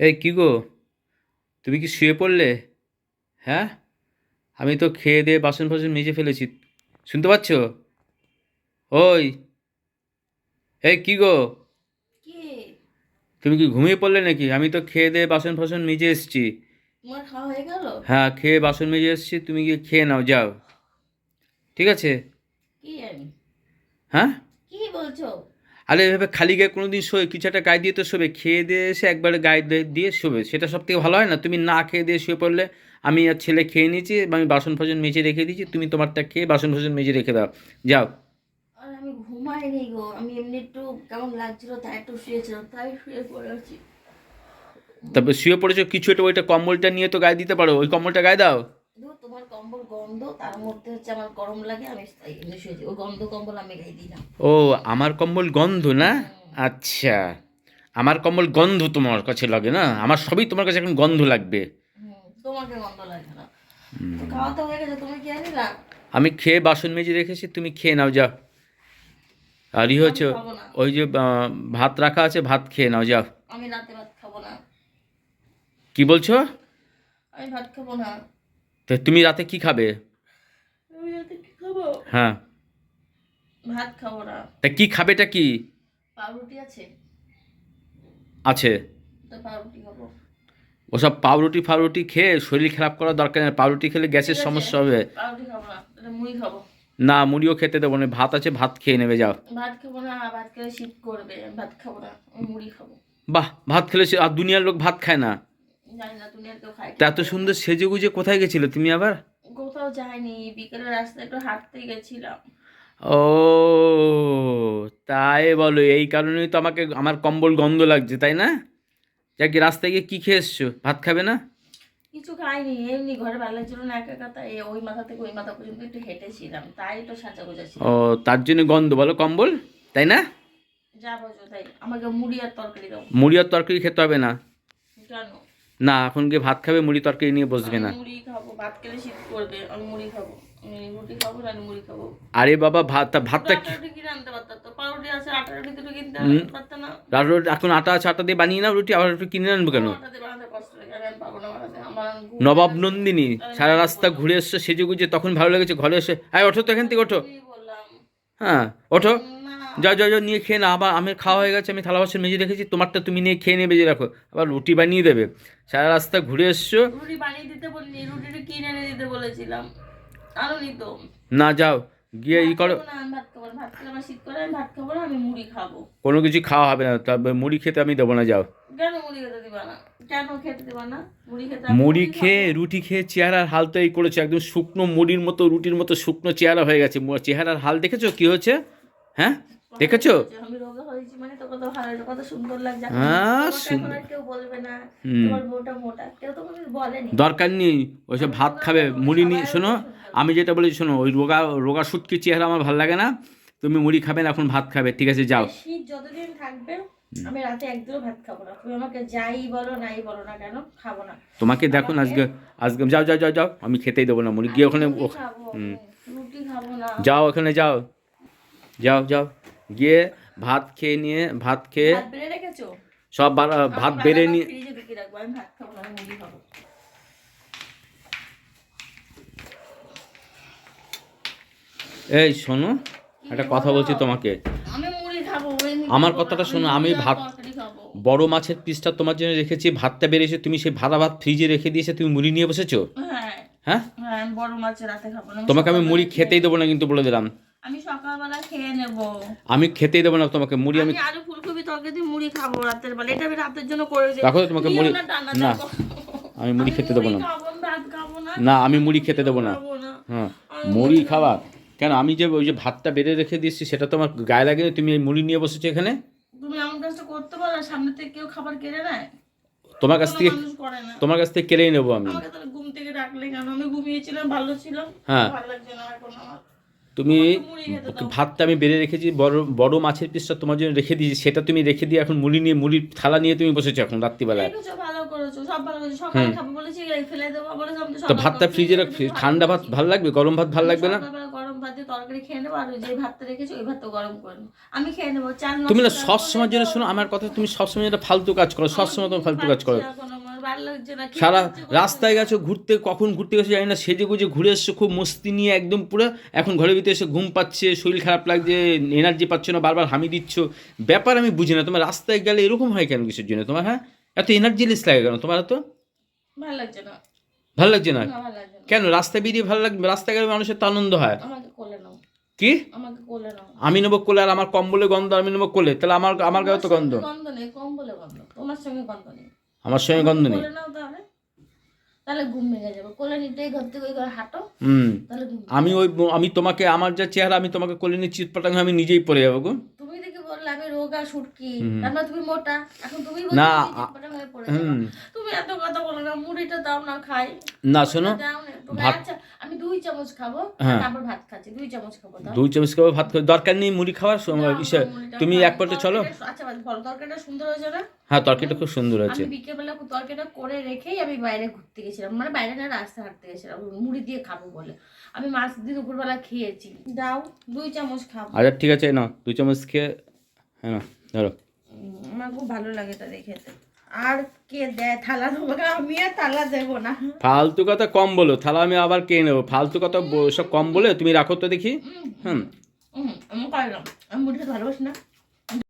এই কী গো? তুমি কি শুয়ে পড়লে? হ্যাঁ? আমি তো খেয়ে দিয়ে বাসন ফাসন মেজে ফেলেছি। শুনতে পাচ্ছ? ওই। এই কী গো? তুমি কি ঘুমিয়ে পড়লে নাকি? আমি তো খেয়ে দিয়ে বাসন ফাসন মেজে এসেছি। হয়ে হ্যাঁ খেয়ে বাসন মেজে এসেছি। তুমি গিয়ে খেয়ে নাও যাও। ঠিক আছে? হ্যাঁ? কি বলছো? আরে এভাবে খালি গায়ে কোনো দিন শোয় কিছু একটা গায়ে দিয়ে তো শোবে। খেয়ে দিয়ে এসে একবারে গায়ে দিয়ে- শোবে। সেটা সব থেকে ভালো হয় না? তুমি না খেয়ে দিয়ে শুয়ে পড়লে আমি আর ছেলে খেয়ে নিয়েছি বা আমি বাসন ফাসন মেজে রেখে দিয়েছি তুমি তোমারটা খেয়ে বাসন ফাসন মেজে রেখে দাও। যাও। আর আমি ঘুমাইনি গো। আমি এমনি একটু কেমন লাগছিল তাই একটু শুয়েছিলাম তাই শুয়ে পড়েছি। তারপর শুয়ে পড়েছো কিছু একটা ওইটা কম্বলটা নিয়ে তো গায়ে দিতে পারো। ওই কম্বলটা গায়ে দাও। তোমার কম্বল গন্ধ তার মধ্যে হচ্ছে আমার গরম লাগে আমি এমনি শুয়েছি ওই গন্ধ কম্বল আমি দিলাম ও আমার কম্বল গন্ধ না? আচ্ছা। আমার কম্বল গন্ধ তোমার কাছে লাগে না? আমার সবই তোমার কাছে এখন গন্ধ লাগবে। তোমাকে গন্ধ লাগে না। খাওয়া তো হয়ে গেছে তুমি কি আনিলা আমি খেয়ে বাসন মেজে রেখেছি তুমি খেয়ে নাও যাও। আর ই হচ্ছে ওই যে ভাত রাখা আছে ভাত খেয়ে নাও যাও। আমি রাতে ভাত খাব না। কি বলছো? আমি ভাত খাব না। তো তুমি রাতে কি খাবে? আমি রাতে কি খাব? হ্যাঁ। ভাত খাব না। তা কি খাবেটা কি? পাউরুটি আছে। আছে। তো পাউরুটি খাব। ওসব পাউরুটি ফাউরুটি খেয়ে শরীর খারাপ করার দরকার নেই। পাউরুটি খেলে গ্যাসের সমস্যা হবে। পাউরুটি খাব না। এটা মুড়ি খাব। না মুড়িও খেতে দেবো না। ভাত আছে ভাত খেয়ে নেবে যাও। ভাত খাব না ভাত খেলে শীত করবে। ভাত খাব না মুড়ি খাব। বাহ ভাত খেলে আর দুনিয়ার লোক ভাত খায় না। জানি না তুমি আর কেউ খাই তা এত সুন্দর সেজে গুজে কোথায় গেছিলে তুমি আবার? কোথাও যাইনি বিকেলে রাস্তায় একটু হাঁটতে গেছিলাম। ও তাই বলো এই কারণেই তো আমাকে আমার কম্বল গন্ধ লাগছে তাই না? যাকে রাস্তায় গিয়ে কী খেয়ে এসছো? ভাত খাবে না? কিছু খাইনি এমনি ঘরে ভালো লাগছিল না একা একা তাই ওই মাথা থেকে ওই মাথা পর্যন্ত একটু হেঁটেছিলাম তাই তো সাজা গোজা ছিল ও তার জন্য গন্ধ বলো কম্বল তাই না? যা বলছো তাই আমাকে মুড়ি আর তরকারি দাও। মুড়ি আর তরকারি খেতে হবে না। কেন না এখন গিয়ে ভাত খাবে মুড়ি তরকারি নিয়ে বসবে না। মুড়ি খাব ভাত খেলে শীত করবে আমি মুড়ি খাব। রুটি খাব না মুড়ি খাব। আরে বাবা ভাত ভাতটা রুটি। পারতাম এখন আটা আছে আটা দিয়ে বানিয়ে নাও রুটি আবার কিনে আনব কেন? না নবাব নন্দিনী সারা রাস্তা ঘুরে এসছো সেজে গুজে তখন ভালো লেগেছে ঘরে এসে আয় ওঠো তো এখান থেকে ওঠো। হ্যাঁ ওঠো। যাও যাও যাও নিয়ে খেয়ে না আবার আমার খাওয়া হয়ে গেছে আমি থালা বাসন মেজে রেখেছি তোমারটা তুমি নিয়ে খেয়ে নিয়ে বেজে রাখো আবার রুটি বানিয়ে দেবে। সারা রাস্তা ঘুরে এসছো। রুটি বানিয়ে দিতে বলিনি রুটিটা কিনে এনে দিতে বলেছিলাম। না যাও গিয়ে ই করো। আমি আমি আমি কোনো কিছু খাওয়া হবে না তবে মুড়ি খেতে আমি দেবো না যাও। মুড়ি না? কেন খেতে মুড়ি খেতে আমি মুড়ি খাব। খেয়ে রুটি খেয়ে চেহারার হাল তো এই করেছে একদম শুকনো মুড়ির মতো রুটির মতো শুকনো চেহারা হয়ে গেছে। চেহারার হাল দেখেছ কি হয়েছে? হ্যাঁ? দেখেছ? আমি রোগা হয়েছি মানে তো কত ভালো কত সুন্দর লাগছে। হ্যাঁ, তোমাকে কেউ বলবে না। হুম। তোমার বউটা মোটা কেউ তো কোনো বলেনি। দরকার নেই ওইসব ভাত খাবে মুড়ি নিয়ে শোনো আমি যেটা বলেছি শোনো ওই রোগা রোগা সুটকি চেহারা আমার ভালো লাগে না। তুমি মুড়ি খাবে না এখন ভাত খাবে ঠিক আছে যাও। শীত যতদিন থাকবে আমি রাতে একদিনও ভাত খাব না। তুমি আমাকে যাই বলো নাই বলো না কেন খাব না। তোমাকে দেখুন আজকে আজকে যাও যাও যাও যাও আমি খেতেই দেবো না মুড়ি। গিয়ে ওখানে যাও ওখানে যাও। যাও যাও। গিয়ে ভাত খেয়ে নিয়ে ভাত খেয়ে ভাত সব ভাত বেড়ে নিয়ে ভাত এই শোনো একটা কথা বলছি তোমাকে। আমার কথাটা শোনো, আমি ভাত- বড় মাছের পিসটা তোমার জন্য রেখেছি ভাতটা বেড়েছে তুমি সেই ভাড়া ভাত ফ্রিজে রেখে দিয়েছে তুমি মুড়ি নিয়ে বসেছো? হ্যাঁ। হ্যাঁ? হ্যাঁ তোমাকে আমি মুড়ি খেতেই দেবো না কিন্তু বলে দিলাম। আমি সকালবেলা খেয়ে নেব। আমি খেতেই দেবো না তোমাকে মুড়ি আমি আলু ফুলকপি তরকারি দিয়ে মুড়ি খাব রাতের বেলা। এটা আমি রাতের জন্য করেছি। রাখো তোমাকে মুড়ি না। আমি মুড়ি খেতে দেবো না। না। আমি মুড়ি খেতে দেবো না। হ্যাঁ মুড়ি খাওয়া কেন আমি যে ওই যে ভাতটা বেড়ে রেখে দিয়েছি সেটা তোমার গায়ে লাগে? তুমি এই মুড়ি নিয়ে বসেছো এখানে? তুমি এমন কাজটা করতে পারো সামনে থেকে কেউ খাবার কেড়ে নেয়? তোমার কাছ থেকে করে তোমার কাছ থেকে কেড়েই নেব আমি। ঘুম থেকে ডাকলে কেন? আমি ঘুমিয়েছিলাম ভালো ছিলাম। হ্যাঁ। ভালো লাগছে না এখন আমার। তুমি। ভাতটা আমি বেড়ে রেখেছি বড় বড় মাছের পিসটা তোমার জন্য রেখে দিয়েছি সেটা তুমি রেখে দিয়ে এখন মুড়ি নিয়ে মুড়ির থালা নিয়ে তুমি বসেছো এখন রাত্রিবেলায়। তো ভাতটা ফ্রিজে রাখ ঠান্ডা ভাত ভালো লাগবে? গরম ভাত ভালো লাগবে না? তুমি না সব করে সময় জন্য শোনো আমার কথা তুমি সব সময় ফালতু কাজ করো সব সময় তুমি ফালতু কাজ করো। সারা রাস্তায় গেছো ঘুরতে কখন ঘুরতে গেছো জানি না সেজে গুজে ঘুরে এসছো খুব মস্তি নিয়ে একদম পুরো এখন ঘরের ভিতরে এসে ঘুম পাচ্ছে শরীর খারাপ লাগছে এনার্জি পাচ্ছ না বারবার হামি দিচ্ছ। ব্যাপার আমি বুঝি না তোমার রাস্তায় গেলে এরকম হয় কেন কিছুর জন্য? তোমার হ্যাঁ? এত এনার্জি লেস লাগে কেন? তোমার তো ভালো লাগছে না? ভালো লাগছে কেন? রাস্তায় বেরিয়ে ভালো লাগবে রাস্তায় গেলে মানুষের তো আনন্দ হয়। কি? আমি নেব কোলে আর আমার কম্বলে গন্ধ আমি নেব কোলে তাহলে আমার আমার গায়ে তো গন্ধ। গন্ধ নেই কম বলে গন্ধ। তোমার সঙ্গে গন্ধ নেই। আমার সঙ্গে গন্ধ নেই। তাহলে তাহলে ঘুম ভেঙে যাবে। কোলে নিতে ঘর থেকে ওই ঘরে হাঁটো। হুম। আমি ওই আমি তোমাকে আমার যা চেহারা আমি তোমাকে কোলে নিয়ে চিৎপাটাং আমি নিজেই পরে যাব গো। বললে আমি রোগা সুটকি। তারপর তুমি মোটা। এখন তুমি না। তুমি এত কথা বলো না মুড়িটা দাও না খাই। না শোনো আচ্ছা আমি দুই চামচ খাব হ্যাঁ। তারপর ভাত খাচ্ছি দুই চামচ খাব দুই চামচ খাব ভাত খাব। দরকার নেই মুড়ি খাওয়ার তুমি এক পটে চলো। আচ্ছা বলো তরকারিটা সুন্দর হয়েছে না? হ্যাঁ তরকারিটা খুব সুন্দর আছে আমি বিকেলবেলা তরকারিটা করে রেখেই আমি বাইরে ঘুরতে গেছিলাম। মানে বাইরে না রাস্তা হাঁটতে গেছিলাম। মুড়ি দিয়ে খাব বলে। আমি মাছ দিয়ে দুপুরবেলা খেয়েছি। দাও দুই চামচ খাব। আচ্ছা ঠিক আছে না দুই চামচ খেয়ে হ্যাঁ ধরো। আমার খুব ভালো লাগে তাদের খেতে আর কে দেয় থালা দেবো আমি আর থালা দেবো না। ফালতু কথা কম বলো থালা আমি আবার কে নেব? ফালতু কথা সব কম বলে তুমি রাখো তো দেখি। হুম হুম আমি পারলাম। আমি মুড়ি ভালোবাসি না।